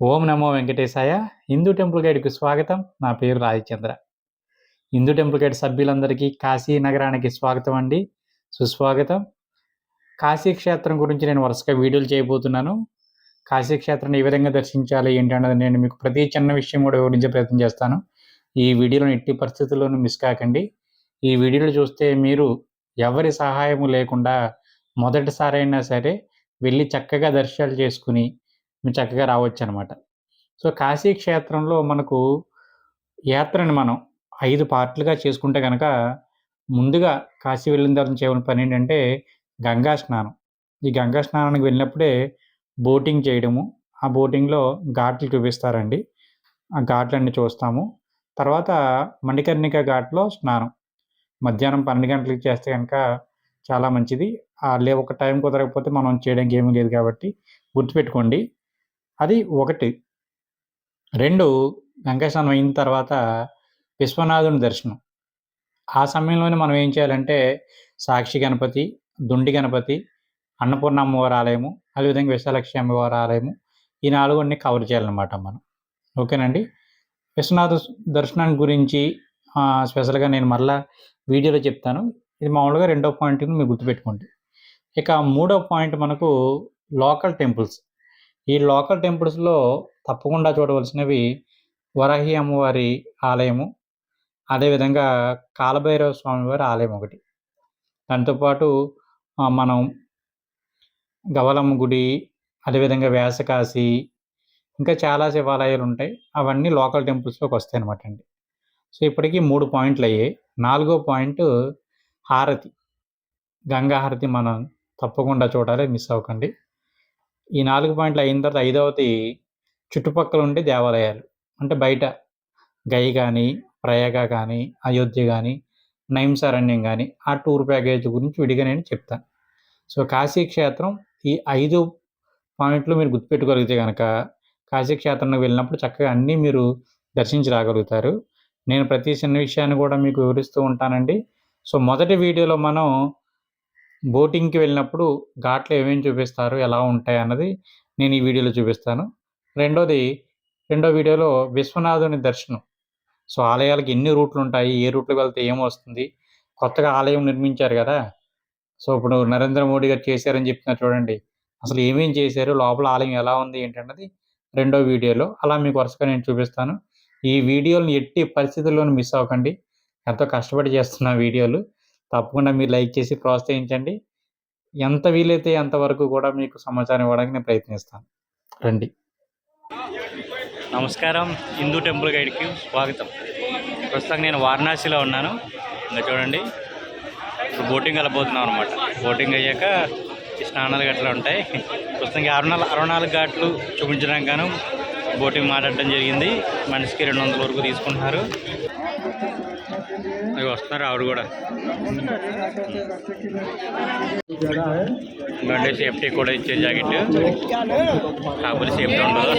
ఓం నమో వెంకటేశాయ. Hindu temple గైడ్కి స్వాగతం. నా పేరు రాజచంద్ర. హిందూ టెంపుల్ గైడ్ సభ్యులందరికీ కాశీ నగరానికి స్వాగతం అండి. సుస్వాగతం. కాశీ క్షేత్రం గురించి నేను వరుసగా వీడియోలు చేయబోతున్నాను. కాశీ క్షేత్రాన్ని ఏ విధంగా దర్శించాలి ఏంటి అన్నది నేను మీకు ప్రతి చిన్న విషయం కూడా వివరించే ప్రయత్నం చేస్తాను. ఈ వీడియోలను ఎట్టి పరిస్థితుల్లోనూ మిస్ కాకండి. ఈ వీడియోలు చూస్తే మీరు ఎవరి సహాయము లేకుండా మొదటిసారైనా సరే వెళ్ళి చక్కగా దర్శనాలు చేసుకుని చక్కగా రావచ్చు అనమాట సో కాశీ క్షేత్రంలో మనకు యాత్రని మనం ఐదు పార్ట్లుగా చేసుకుంటే కనుక ముందుగా కాశీ వెళ్ళిన తర్వాత చేయని పని ఏంటంటే గంగా స్నానం. ఈ గంగా స్నానానికి వెళ్ళినప్పుడే బోటింగ్ చేయడము. ఆ బోటింగ్లో ఘాట్లు చూపిస్తారండి. ఆ ఘాట్లన్నీ చూస్తాము. తర్వాత మణికర్ణిక ఘాట్లో స్నానం. మధ్యాహ్నం పన్నెండు గంటలకు చేస్తే కనుక చాలా మంచిది. లే ఒక టైం కుదరకపోతే మనం చేయడానికి ఏమీ లేదు కాబట్టి గుర్తుపెట్టుకోండి. అది ఒకటి. రెండు గంగా అయిన తర్వాత విశ్వనాథుని దర్శనం. ఆ సమయంలోనే మనం ఏం చేయాలంటే సాక్షి గణపతి దుండి గణపతి అన్నపూర్ణ అమ్మవారి ఆలయము అదేవిధంగా విశాలక్ష్మి అమ్మవారి ఆలయము ఈ నాలుగుని కవర్ చేయాలన్నమాట మనం. ఓకేనండి? విశ్వనాథ దర్శనం గురించి స్పెషల్గా నేను మళ్ళా వీడియోలో చెప్తాను. ఇది మామూలుగా రెండో పాయింట్ మీరు గుర్తుపెట్టుకోండి. ఇక మూడో పాయింట్ మనకు లోకల్ టెంపుల్స్. ఈ లోకల్ టెంపుల్స్లో తప్పకుండా చూడవలసినవి వరాహి అమ్మవారి ఆలయము అదేవిధంగా కాలభైరవ స్వామివారి ఆలయం ఒకటి. దాంతోపాటు మనం గవలమ్మ గుడి అదేవిధంగా వ్యాసకాశి ఇంకా చాలా శివాలయాలు ఉంటాయి. అవన్నీ లోకల్ టెంపుల్స్లోకి వస్తాయి అనమాట అండి. సో ఇప్పటికీ మూడు పాయింట్లు అయ్యాయి. నాలుగో పాయింట్ హారతి. గంగా హారతి మనం తప్పకుండా చూడాలి మిస్ అవ్వకండి. ఈ నాలుగు పాయింట్లు అయిన తర్వాత ఐదవది చుట్టుపక్కల ఉండే దేవాలయాలు. అంటే బయట గై కానీ ప్రయాగ కానీ అయోధ్య కానీ నైంసారణ్యం కానీ ఆ టూర్ ప్యాకేజ్ గురించి విడిగా నేను చెప్తాను సో కాశీ క్షేత్రం ఈ ఐదు పాయింట్లు మీరు గుర్తుపెట్టుకోగలిగితే కనుక కాశీ క్షేత్రానికి వెళ్ళినప్పుడు చక్కగా అన్నీ మీరు దర్శించి రాగలుగుతారు. నేను ప్రతి చిన్న విషయాన్ని కూడా మీకు వివరిస్తూ ఉంటానండి. సో మొదటి వీడియోలో మనం బోటింగ్కి వెళ్ళినప్పుడు ఘాట్లు ఏమేమి చూపిస్తారు ఎలా ఉంటాయి అన్నది నేను ఈ వీడియోలో చూపిస్తాను. రెండోది రెండో వీడియోలో విశ్వనాథుని దర్శనం. సో ఆలయాలకు ఎన్ని రూట్లు ఉంటాయి ఏ రూట్లు వెళ్తే ఏమొస్తుంది కొత్తగా ఆలయం నిర్మించారు కదా! సో ఇప్పుడు నరేంద్ర మోడీ గారు చేశారని చెప్తున్నారు చూడండి. అసలు ఏమేం చేశారు లోపల ఆలయం ఎలా ఉంది ఏంటన్నది రెండో వీడియోలో. అలా మీకు వరుసగా నేను చూపిస్తాను. ఈ వీడియోలను ఎట్టి పరిస్థితుల్లోనూ మిస్ అవ్వకండి. ఎంతో కష్టపడి చేస్తున్న వీడియోలు. తప్పకుండా మీరు లైక్ చేసి ప్రోత్సహించండి. ఎంత వీలైతే అంతవరకు కూడా మీకు సమాచారం ఇవ్వడానికి నేను ప్రయత్నిస్తాను. రండి. నమస్కారం. హిందూ టెంపుల్ గైడ్కి స్వాగతం. ప్రస్తుతం నేను వారణాసిలో ఉన్నాను. ఇంకా చూడండి. ఇప్పుడు బోటింగ్ వెళ్ళబోతున్నాం అనమాట బోటింగ్ అయ్యాక స్నానాలు గట్లా ఉంటాయి. ప్రస్తుతానికి అరుణాలు నాలుగు ఘాట్లు చూపించడానికి గాను బోటింగ్ మాట్లాడటం జరిగింది. మనిషికి రెండు వందల వరకు తీసుకుంటున్నారు. అవి వస్తున్నారు ఆవిడ కూడా. బండి సేఫ్టీ కూడా ఇచ్చే జాకెట్. కాకపోతే సేఫ్టీ ఉండదు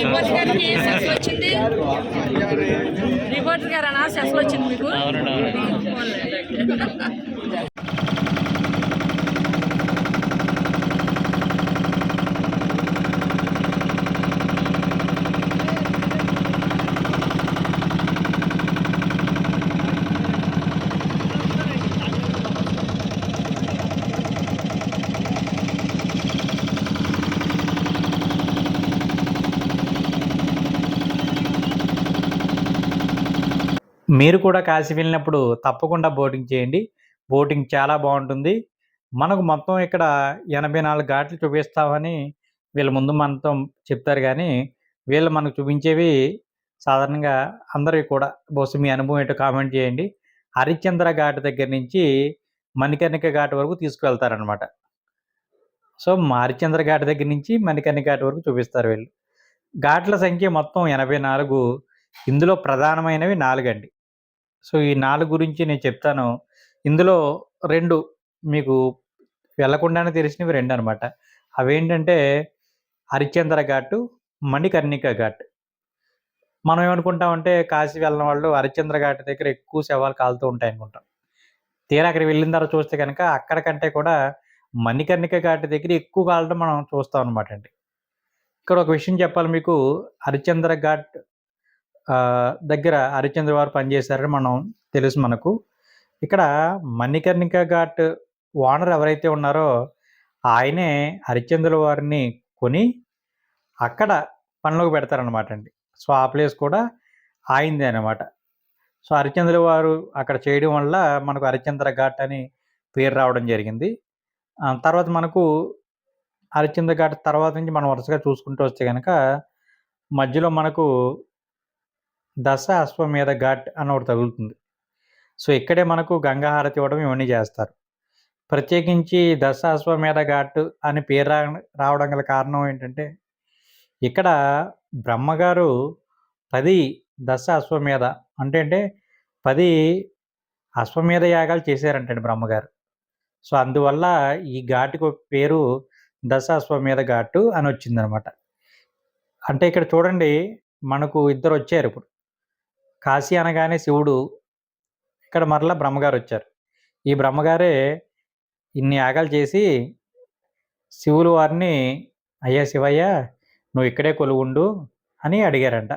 అవునండి. అవునండి. మీరు కూడా కాశీ వెళ్ళినప్పుడు తప్పకుండా బోటింగ్ చేయండి. బోటింగ్ చాలా బాగుంటుంది. మనకు మొత్తం ఇక్కడ ఎనభై నాలుగు ఘాట్లు చూపిస్తామని వీళ్ళ ముందు మనతో చెప్తారు కానీ వీళ్ళు మనకు చూపించేవి సాధారణంగా అందరివి కూడా బహుశా మీ అనుభవం ఏంటో కామెంట్ చేయండి. హరిశ్చంద్ర ఘాట్ దగ్గర నుంచి మణికర్ణిక ఘాట్ వరకు తీసుకువెళ్తారనమాట సో హరిశ్చంద్ర ఘాట్ దగ్గర నుంచి మణికర్ణిక ఘాట్ వరకు చూపిస్తారు వీళ్ళు. ఘాట్ల సంఖ్య మొత్తం ఎనభై నాలుగు. ఇందులో ప్రధానమైనవి నాలుగండి. సో ఈ నాలుగు గురించి నేను చెప్తాను. ఇందులో రెండు మీకు వెళ్ళకుండానే తెలిసినవి రెండు అనమాట అవేంటంటే హరిశ్చంద్ర ఘాటు మణికర్ణిక ఘాట్. మనం ఏమనుకుంటామంటే కాశీ వెళ్ళిన వాళ్ళు హరిశ్చంద్ర ఘాట్ దగ్గర ఎక్కువ శవాలు కాలుతూ ఉంటాయి అనుకుంటాం తీరా అక్కడికి వెళ్ళిన తర్వాత చూస్తే కనుక అక్కడికంటే కూడా మణికర్ణిక ఘాట్ దగ్గర ఎక్కువ కాలడం మనం చూస్తాం అనమాట అండి. ఇక్కడ ఒక విషయం చెప్పాలి మీకు. హరిశ్చంద్ర ఘాట్ దగ్గర హరిశ్చంద్ర వారు పనిచేశారని మనం తెలుసు మనకు. ఇక్కడ మణికర్ణిక ఘాట్ ఓనర్ ఎవరైతే ఉన్నారో ఆయనే హరిశ్చంద్ర వారిని కొని అక్కడ పనిలోకి పెడతారనమాట అండి. సో ఆ ప్లేస్ కూడా ఆయిందే అనమాట సో హరిశ్చంద్ర వారు అక్కడ చేయడం వల్ల మనకు హరిశ్చంద్ర ఘాట్ అని పేరు రావడం జరిగింది. తర్వాత మనకు హరిశ్చంద్ర ఘాట్ తర్వాత నుంచి మనం వరుసగా చూసుకుంటూ వస్తే కనుక మధ్యలో మనకు దశ అశ్వమేధ ఘాట్ అని ఒకటి తగులుతుంది. సో ఇక్కడే మనకు గంగాహారతి ఇవ్వడం ఇవన్నీ చేస్తారు. ప్రత్యేకించి దశ అశ్వమేధ ఘాట్ అని పేరు రా రావడం గల కారణం ఏంటంటే ఇక్కడ బ్రహ్మగారు పది దశ అశ్వమేధ అంటే అంటే పది అశ్వమేధ యాగాలు చేశారంటండి బ్రహ్మగారు. సో అందువల్ల ఈ ఘాటుకు పేరు దశ అశ్వమేధ ఘాటు అని వచ్చిందనమాట. అంటే ఇక్కడ చూడండి మనకు ఇద్దరు వచ్చారు ఇప్పుడు. కాశీ అనగానే శివుడు ఇక్కడ మరలా బ్రహ్మగారు వచ్చారు. ఈ బ్రహ్మగారే ఇన్ని యాగాలు చేసి శివులు వారిని అయ్యా శివయ్య నువ్వు ఇక్కడే కొలువుండు అని అడిగారంట.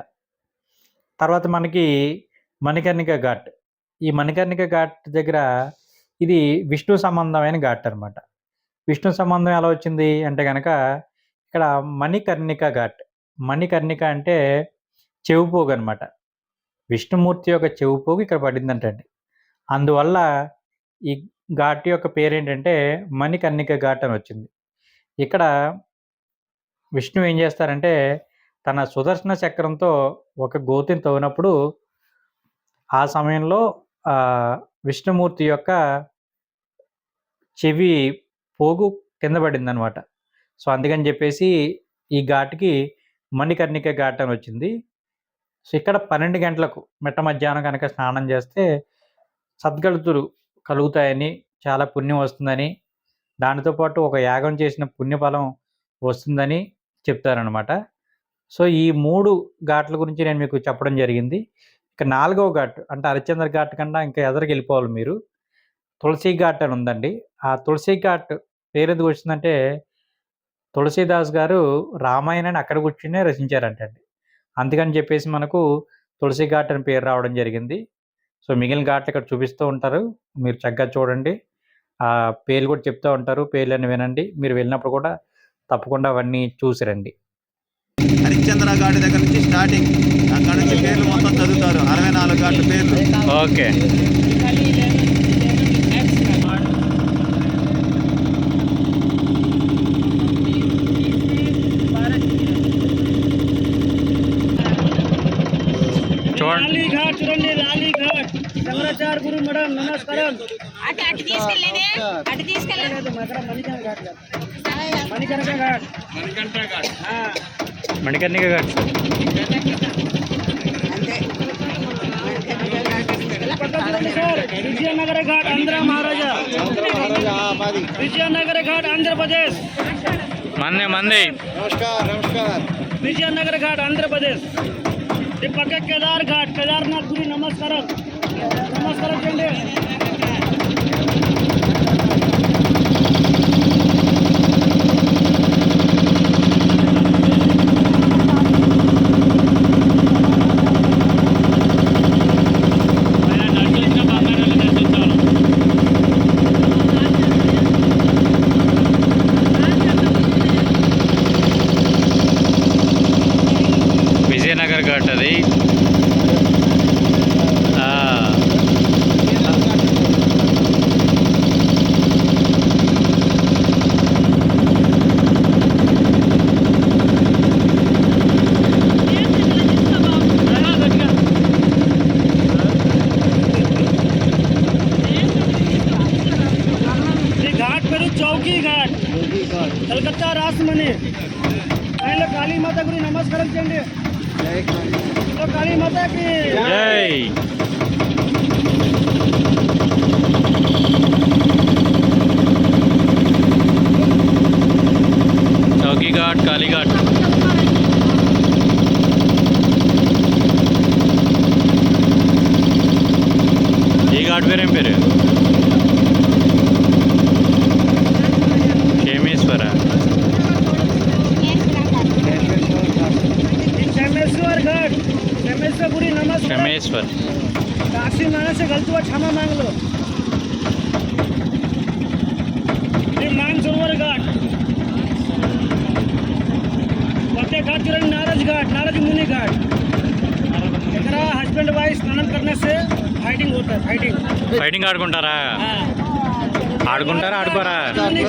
తర్వాత మనకి మణికర్ణిక ఘాట్. ఈ మణికర్ణిక ఘాట్ దగ్గర ఇది విష్ణు సంబంధమైన ఘాట్ అనమాట విష్ణు సంబంధం ఎలా వచ్చింది అంటే కనుక ఇక్కడ మణికర్ణిక ఘాట్. మణికర్ణిక అంటే చెవిపోగు అనమాట విష్ణుమూర్తి యొక్క చెవిపోగు ఇక్కడ పడిందంటండి. అందువల్ల ఈ ఘాట్ యొక్క పేరేంటంటే మణికర్ణిక ఘాట్ అని వచ్చింది. ఇక్కడ విష్ణు ఏం చేస్తారంటే తన సుదర్శన చక్రంతో ఒక గోతిని తవ్వినప్పుడు ఆ సమయంలో విష్ణుమూర్తి యొక్క చెవి పోగు కింద పడిందనమాట సో అందుకని చెప్పేసి ఈ ఘాట్కి మణికర్ణిక ఘాట్ అని వచ్చింది. సో ఇక్కడ పన్నెండు గంటలకు మిట్ట మధ్యాహ్నం కనుక స్నానం చేస్తే సద్గతులు కలుగుతాయని చాలా పుణ్యం వస్తుందని దానితో పాటు ఒక యాగం చేసిన పుణ్యఫలం వస్తుందని చెప్తారనమాట సో ఈ మూడు ఘాట్ల గురించి నేను మీకు చెప్పడం జరిగింది. ఇక నాలుగవ ఘాట్ అంటే హరిశ్చంద్ర ఘాట్ కన్నా ఇంకా ఎదరికి వెళ్ళిపోవాలి మీరు? తులసి ఘాట్ అని ఉందండి. ఆ తులసి ఘాట్ పేరు ఎందుకు వచ్చిందంటే తులసీదాస్ గారు రామాయణాన్ని అక్కడ కూర్చునే రచించారంటండి. అందుకని చెప్పేసి మనకు తులసి ఘాట్ అని పేరు రావడం జరిగింది. సో మిగిలిన ఘాట్లు ఇక్కడ చూపిస్తూ ఉంటారు. మీరు చక్కగా చూడండి. ఆ పేర్లు కూడా చెప్తూ ఉంటారు. పేర్లన్నీ వినండి. మీరు వెళ్ళినప్పుడు కూడా తప్పకుండా అవన్నీ చూసి రండి. హరిశ్చంద్ర ఘాట్ దగ్గర నుంచి స్టార్టింగ్ అక్కడ నుంచి పేర్లు మొత్తం చదువుతారు. అరవై నాలుగు ఘాట్ల పేర్లు. ఓకే చూడండి లాలీ ఘాట్ చూడండి లాలీ ఘాట్ శంకరాచార్య గురు మేడం నమస్కారం అటు అటు తీసుకెళ్ళేది అటు తీసుకెళ్ళేది మకర మణికరణ ఘాట్ కాదు. మణికరణ ఘాట్. ఆ, మణికర్ణిక ఘాట్. పక్క చూడండి సార్ విజయనగర ఘాట్ ఆంధ్ర మహారాజా. విజయనగర ఘాట్ ఆంధ్రప్రదేశ్. మంది మంది. నమస్కార్ నమస్కార్. విజయనగర ఘాట్ ఆంధ్రప్రదేశ్. ఈ పక్క కేదార్ ఘాట్ కేదార్నాథ్ గురి నమస్కారం. నమస్కారం చేయండి విజయనగర్ ఘాట్ అది ఆ, ఈ ఘాట్ పేరు చౌకీ ఘాట్ కలకత్తా రాష్ట్రమని ఆయన కాళీమాత గురి నమస్కారం చేయండి సో కాళీమాతకి జై చౌకీ ఘాట్ కాళీఘాట్ ఈ ఘాట్ పేరు ఏం పేరు క్షేమేశ్వర रमेश्वरपुरी नमस्कार క్షమేశ్వర్ काशी माना से गलत हुआ क्षमा मांग लो ये मानसरोवर घाट फतेह घाट चरण नारद घाट नारद मुनि घाट एकरा हस्बैंड वाइफ स्नान करने से फाइटिंग होता है फाइटिंग ఫైటింగ్ ఆడుకుంటారా हाँ ఆడుకుంటారా ఆడుకోరా मुनि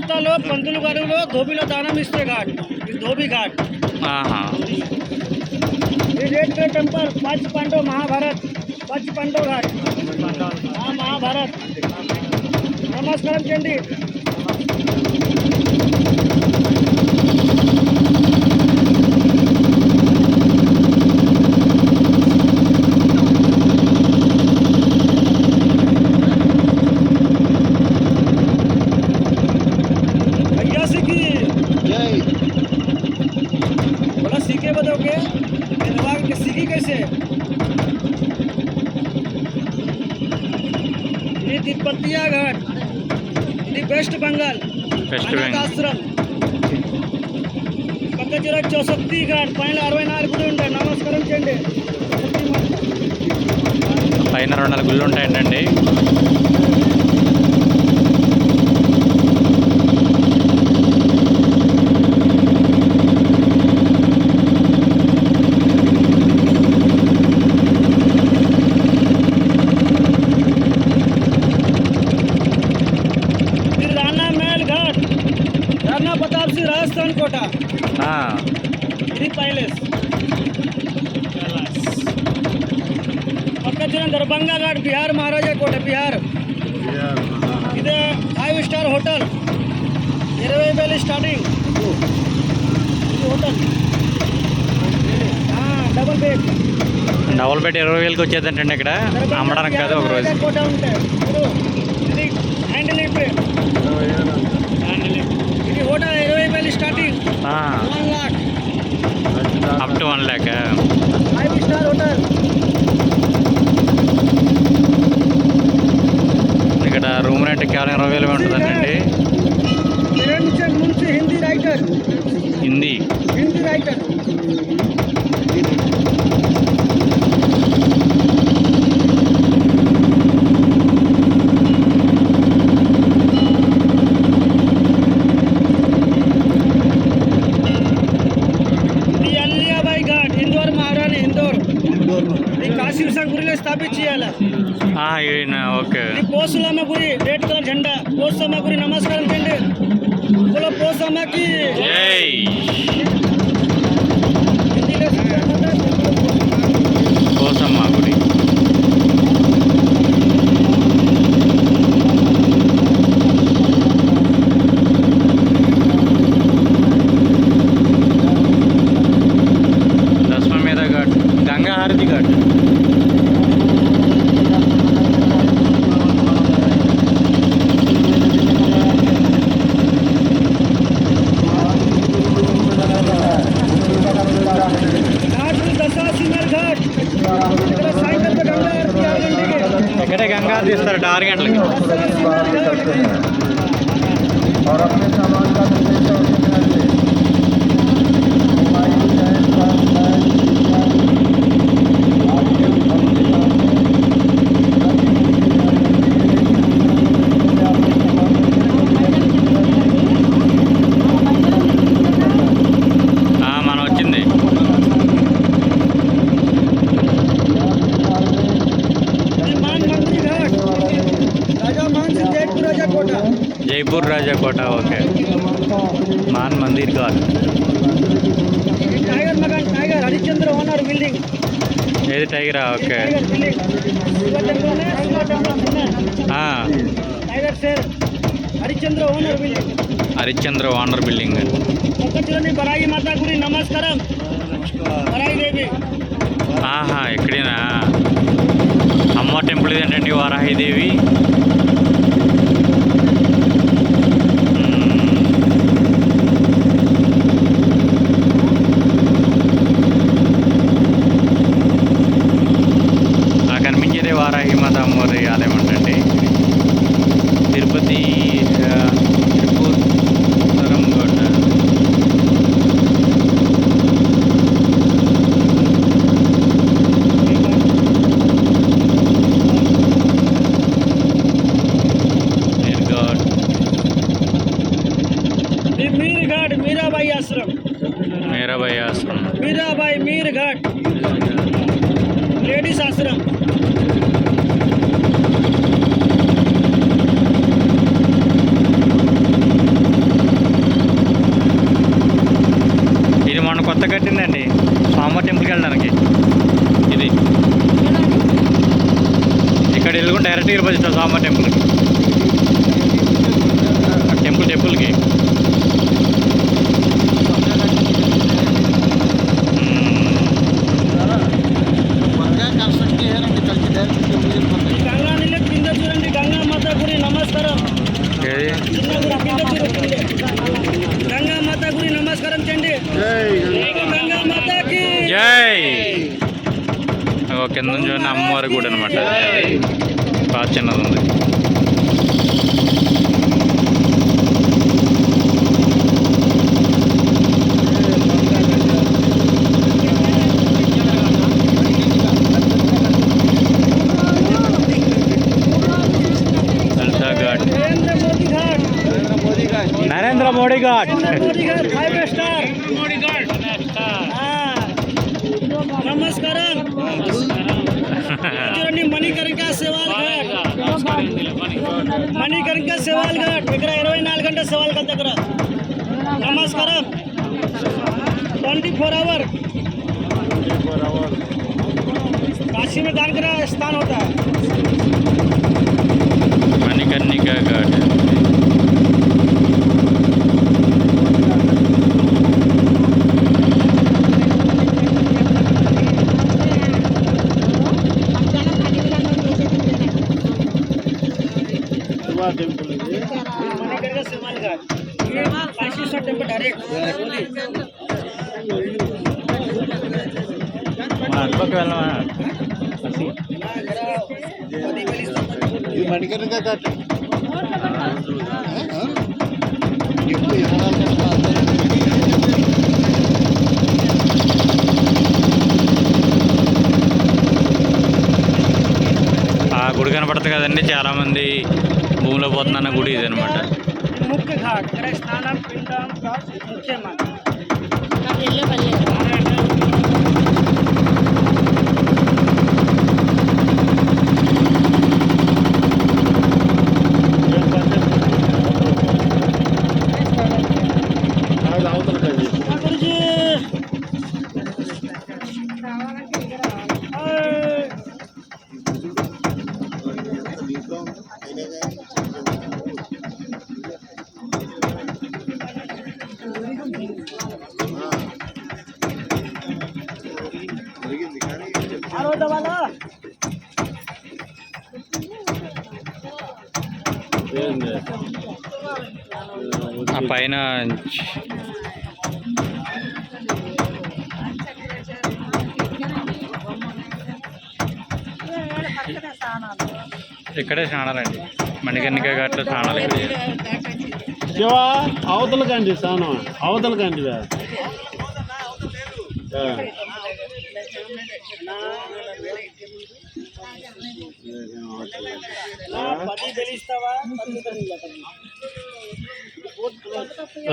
ఘాట్ కలకత్తాలో పంతులు గారులో ధోబిలో దానం ఇస్తే ఘాట్ ఇది ధోబి ఘాట్ ఆహా ये रेड का टेम्पल पंच पांडव महाभारत पंच पांडव घाट हाँ महाभारत नमस्कार चंडी వెస్ట్ అనాథ బెంగాల్ ఆశ్రమం పక్క జర చౌసక్తి ఘాట్ పైన అరవై నాలుగు గుడి ఉంటాయి. నమస్కారం చేయండి. పైన రెండు నాలుగు గుళ్ళు ఉంటాయండి ఇరవై వేలకి వచ్చేదంటండి ఇక్కడ. అమ్మడానికి కాదు ఒక రోజు. Up to one lakh. ఇక్కడ రూమ్ రెంట్ కేవలం ఇరవై వేలు ఉంటుందండి హిందీ. హిందీ రైటర్ ఇది అల్లియాబాయి ఘాట్ ఇందోర్ మహారాణి ఇందోర్ ఇది విశాఖపురిలో స్థాపించి ఓకే. పోసులమ్మ గురి రెడ్ కలర్ జెండా. పోసమ్మ గురి నమస్కారం చేయండి పోసమ్మకి దగ్గర okay. Harishchandra owner building. Harishchandra owner building. పక్కచూరని బరాయి మాతా గుడి నమస్కారం. బరాయి దేవి. ఆహా ఎక్కడేనా? అమ్మ టెంపుల్ ఏంటండి వారాహిదేవి అమ్మవారి ఆలయం అంటండి తిరుపతి తిరుపూరం ఘాట్ మీరాబాయి ఆశ్రమం. మీరాబాయి ఆశ్రమం. మీరాబాయి మీర్ ఘాట్ లేడీస్ ఆశ్రమం ఇది మొన్న కొత్త కట్టిందండి. స్వామి టెంపుల్కి వెళ్ళడానికి. ఇది. ఇక్కడ వెళ్ళకుండా డైరెక్ట్గా వెళ్ళిపోతుంది స్వామి టెంపుల్కి టెంపుల్ టెంపుల్కి గంగా నీళ్ళ కింద చూడండి గంగా మాత గుడి నమస్కారం ఏది చిన్న గుడి కింద చూడండి గంగా మాత గుడి నమస్కారం చేయండి గంగా మాతకి జై ఓ కింద నుంచి చూడండి అమ్మవారి గుడి అనమాట బాగా చిన్నది ఉంది లలితా ఘాట్ నరేంద్ర మోదీ ఘాట్ నరేంద్ర మోడీ ఘాట్ నరేంద్ర మోదీ ఘాట్ ఫైవ్ స్టార్ నమస్కారం చూడండి మణికరిక సేవాల్ ఘాట్ మణికరిక సేవాల్ ఘాట్ ఇక్కడ ఇరవై నాలుగు గంటల సేవాల్ ఘాట్ దగ్గర నమస్కారం ट्वेंटी फोर आवर काशी में दान का स्थान होता है మణికర్ణికా ఘాట్ శివ టెంపుల్ ఆ గుడి కనపడుతుంది కదండి చాలామంది భూమిలో పోతున్న గుడి ఇదనమాట ముఖ్య ఘాట్ ఇక్కడ స్నానం పిండం ముఖ్యమంత్రి ఆ పైన ఇక్కడే స్నానాలండి. మణికర్ణిక ఘాట్లో స్నానాలు. శివ అవతల కండి స్నానం. అవతల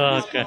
ఓకే.